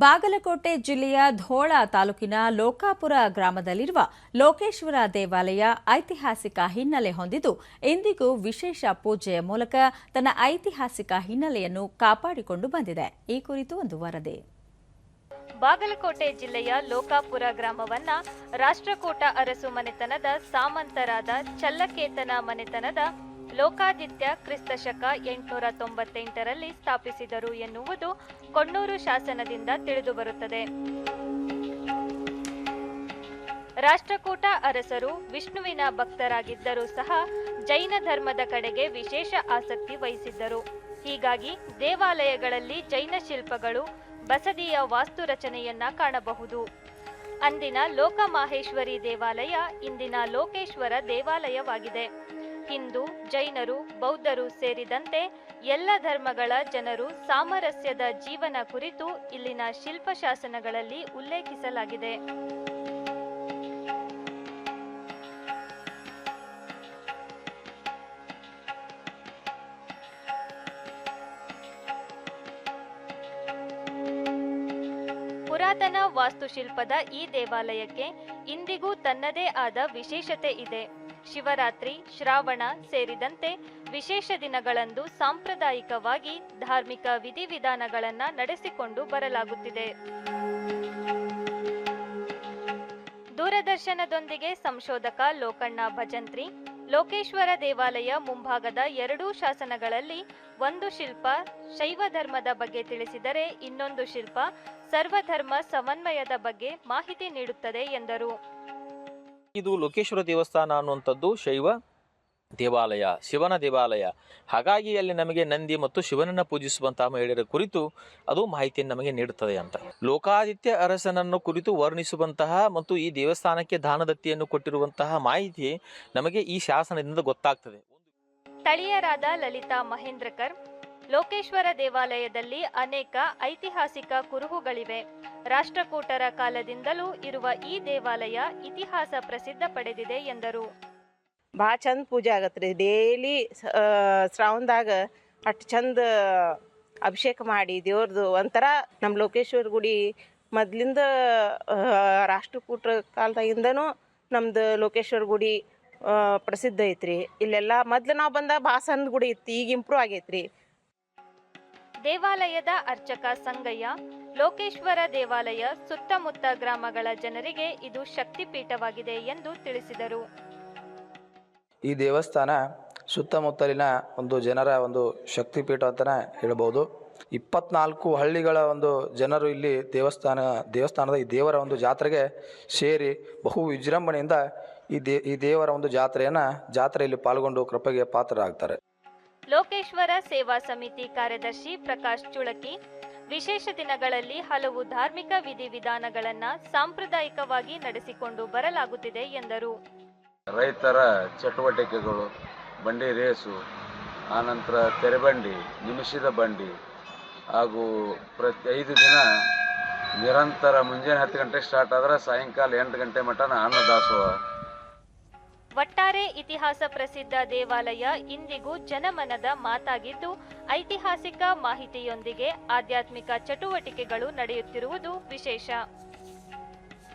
ಬಾಗಲಕೋಟೆ ಜಿಲ್ಲೆಯ ಧೋಳ ತಾಲೂಕಿನ ಲೋಕಾಪುರ ಗ್ರಾಮದಲ್ಲಿರುವ ಲೋಕೇಶ್ವರ ದೇವಾಲಯ ಐತಿಹಾಸಿಕ ಹಿನ್ನೆಲೆ ಹೊಂದಿದ್ದು, ಇಂದಿಗೂ ವಿಶೇಷ ಪೂಜೆಯ ಮೂಲಕ ತನ್ನ ಐತಿಹಾಸಿಕ ಹಿನ್ನೆಲೆಯನ್ನು ಕಾಪಾಡಿಕೊಂಡು ಬಂದಿದೆ. ಈ ಕುರಿತು ಒಂದು ವರದಿ. ಬಾಗಲಕೋಟೆ ಜಿಲ್ಲೆಯ ಲೋಕಾಪುರ ಗ್ರಾಮವನ್ನ ರಾಷ್ಟ್ರಕೂಟ ಅರಸು ಮನೆತನದ ಸಾಮಂತರಾದ ಚಲ್ಲಕೇತನ ಮನೆತನದ ಲೋಕಾದಿತ್ಯ ಕ್ರಿಸ್ತಶಕ ಎಂಟುನೂರ ತೊಂಬತ್ತೆಂಟರಲ್ಲಿ ಸ್ಥಾಪಿಸಿದರು ಎನ್ನುವುದು ಕೊಣ್ಣೂರು ಶಾಸನದಿಂದ ತಿಳಿದುಬರುತ್ತದೆ ರಾಷ್ಟ್ರಕೂಟ ಅರಸರು, ವಿಷ್ಣುವಿನ ಭಕ್ತರಾಗಿದ್ದರೂ ಸಹ ಜೈನ ಧರ್ಮದ ಕಡೆಗೆ ವಿಶೇಷ ಆಸಕ್ತಿ ವಹಿಸಿದ್ದರು. ಹೀಗಾಗಿ ದೇವಾಲಯಗಳಲ್ಲಿ ಜೈನ ಶಿಲ್ಪಗಳು, ಬಸದಿಯ ವಾಸ್ತು ರಚನೆಯನ್ನ ಕಾಣಬಹುದು. ಅಂದಿನ ಲೋಕಮಾಹೇಶ್ವರಿ ದೇವಾಲಯ ಇಂದಿನ ಲೋಕೇಶ್ವರ ದೇವಾಲಯವಾಗಿದೆ. ಹಿಂದೂ, ಜೈನರು, ಬೌದ್ಧರು ಸೇರಿದಂತೆ ಎಲ್ಲ ಧರ್ಮಗಳ ಜನರು ಸಾಮರಸ್ಯದ ಜೀವನ ಕುರಿತು ಇಲ್ಲಿನ ಶಿಲ್ಪಶಾಸನಗಳಲ್ಲಿ ಉಲ್ಲೇಖಿಸಲಾಗಿದೆ. ಪುರಾತನ ವಾಸ್ತುಶಿಲ್ಪದ ಈ ದೇವಾಲಯಕ್ಕೆ ಇಂದಿಗೂ ತನ್ನದೇ ಆದ ವಿಶೇಷತೆ ಇದೆ. ಶಿವರಾತ್ರಿ, ಶ್ರಾವಣ ಸೇರಿದಂತೆ ವಿಶೇಷ ದಿನಗಳಂದು ಸಾಂಪ್ರದಾಯಿಕವಾಗಿ ಧಾರ್ಮಿಕ ವಿಧಿವಿಧಾನಗಳನ್ನು ನಡೆಸಿಕೊಂಡು ಬರಲಾಗುತ್ತಿದೆ. ದೂರದರ್ಶನದೊಂದಿಗೆ ಸಂಶೋಧಕ ಲೋಕಣ್ಣ ಭಜಂತ್ರಿ, ಲೋಕೇಶ್ವರ ದೇವಾಲಯ ಮುಂಭಾಗದ ಎರಡೂ ಶಾಸನಗಳಲ್ಲಿ ಒಂದು ಶಿಲ್ಪ, ಶೈವ ಧರ್ಮದ ಬಗ್ಗೆ ತಿಳಿಸಿದರೆ ಇನ್ನೊಂದು ಶಿಲ್ಪ, ಸರ್ವಧರ್ಮ ಸಮನ್ವಯದ ಬಗ್ಗೆ ಮಾಹಿತಿ ನೀಡುತ್ತದೆ ಎಂದರು. ಇದು ಲೋಕೇಶ್ವರ ದೇವಸ್ಥಾನ ಅನ್ನುವಂಥದ್ದು ಶೈವ ದೇವಾಲಯ, ಶಿವನ ದೇವಾಲಯ. ಹಾಗಾಗಿ ಅಲ್ಲಿ ನಮಗೆ ನಂದಿ ಮತ್ತು ಶಿವನನ್ನು ಪೂಜಿಸುವಂತಹ ಮಹಿಳೆಯರ ಕುರಿತು ಅದು ಮಾಹಿತಿಯನ್ನು ನಮಗೆ ನೀಡುತ್ತದೆ ಅಂತ. ಲೋಕಾದಿತ್ಯ ಅರಸನನ್ನು ಕುರಿತು ವರ್ಣಿಸುವಂತಹ ಮತ್ತು ಈ ದೇವಸ್ಥಾನಕ್ಕೆ ದಾನದತ್ತಿಯನ್ನು ಕೊಟ್ಟಿರುವಂತಹ ಮಾಹಿತಿ ನಮಗೆ ಈ ಶಾಸನದಿಂದ ಗೊತ್ತಾಗ್ತದೆ. ಸ್ಥಳೀಯರಾದ ಲಲಿತಾ ಮಹೇಂದ್ರಕರ್ ಲೋಕೇಶ್ವರ ದೇವಾಲಯದಲ್ಲಿ ಅನೇಕ ಐತಿಹಾಸಿಕ ಕುರುಹುಗಳಿವೆ. ರಾಷ್ಟ್ರಕೂಟರ ಕಾಲದಿಂದಲೂ ಇರುವ ಈ ದೇವಾಲಯ ಇತಿಹಾಸ ಪ್ರಸಿದ್ಧ ಪಡೆದಿದೆ ಎಂದರು. ಭಾಳ ಚಂದ ಪೂಜೆ ಆಗತ್ತೆ ರೀ ಡೇಲಿ ಶ್ರಾವಣದಾಗ ಅಷ್ಟು ಚಂದ ಅಭಿಷೇಕ ಮಾಡಿ ದೇವ್ರದ್ದು ಒಂಥರ ನಮ್ಮ ಲೋಕೇಶ್ವರ ಗುಡಿ ಮೊದ್ಲಿಂದ ರಾಷ್ಟ್ರಕೂಟರ ಕಾಲದಾಗಿಂದನೂ ನಮ್ದು ಲೋಕೇಶ್ವರ ಗುಡಿ ಪ್ರಸಿದ್ಧ ಐತ್ರಿ. ಇಲ್ಲೆಲ್ಲ ಮೊದ್ಲು ನಾವು ಬಂದಾಗ ಭಾಳ ಸಣ್ಣ ಗುಡಿ ಇತ್ತು. ಈಗ ಇಂಪ್ರೂವ್ ಆಗೈತ್ರಿ. ದೇವಾಲಯದ ಅರ್ಚಕ ಸಂಗಯ್ಯ, ಲೋಕೇಶ್ವರ ದೇವಾಲಯ ಸುತ್ತಮುತ್ತ ಗ್ರಾಮಗಳ ಜನರಿಗೆ ಇದು ಶಕ್ತಿಪೀಠವಾಗಿದೆ ಎಂದು ತಿಳಿಸಿದರು. ಈ ದೇವಸ್ಥಾನ ಸುತ್ತಮುತ್ತಲಿನ ಒಂದು ಜನರ ಒಂದು ಶಕ್ತಿಪೀಠ ಅಂತ ಹೇಳ್ಬೋದು. ಇಪ್ಪತ್ನಾಲ್ಕು ಹಳ್ಳಿಗಳ ಒಂದು ಜನರು ಇಲ್ಲಿ ದೇವಸ್ಥಾನ, ದೇವಸ್ಥಾನದ ಈ ದೇವರ ಒಂದು ಜಾತ್ರೆಗೆ ಸೇರಿ ಬಹು ವಿಜೃಂಭಣೆಯಿಂದ ಈ ದೇ, ಈ ದೇವರ ಒಂದು ಜಾತ್ರೆಯನ್ನು ಜಾತ್ರೆಯಲ್ಲಿ ಪಾಲ್ಗೊಂಡು ಕೃಪೆಗೆ ಪಾತ್ರರಾಗ್ತಾರೆ. ಲೋಕೇಶ್ವರ ಸೇವಾ ಸಮಿತಿ ಕಾರ್ಯದರ್ಶಿ ಪ್ರಕಾಶ್ ಚುಳಕಿ, ವಿಶೇಷ ದಿನಗಳಲ್ಲಿ ಹಲವು ಧಾರ್ಮಿಕ ವಿಧಿವಿಧಾನಗಳನ್ನು ಸಾಂಪ್ರದಾಯಿಕವಾಗಿ ನಡೆಸಿಕೊಂಡು ಬರಲಾಗುತ್ತಿದೆ ಎಂದರು. ರೈತರ ಚಟುವಟಿಕೆಗಳು, ಬಂಡಿ ರೇಸು ಆನಂತರ ತೆರೆಬಂಡಿ ನಿಮಿಷದ ಬಂಡಿ ಹಾಗೂ ಪ್ರತಿ ಐದು ದಿನ ನಿರಂತರ ಮುಂಜಾನೆ ಹತ್ತು ಗಂಟೆಗೆ ಸ್ಟಾರ್ಟ್ ಆದರೆ ಸಾಯಂಕಾಲ ಎಂಟು ಗಂಟೆ ಮಟನ ಅನ್ನದಾಸೋಹ. ಒಟ್ಟಾರೆ ಇತಿಹಾಸ ಪ್ರಸಿದ್ಧ ದೇವಾಲಯ ಇಂದಿಗೂ ಜನಮನದ ಮಾತಾಗಿದ್ದು ಐತಿಹಾಸಿಕ ಮಾಹಿತಿಯೊಂದಿಗೆ ಆಧ್ಯಾತ್ಮಿಕ ಚಟುವಟಿಕೆಗಳು ನಡೆಯುತ್ತಿರುವುದು ವಿಶೇಷ.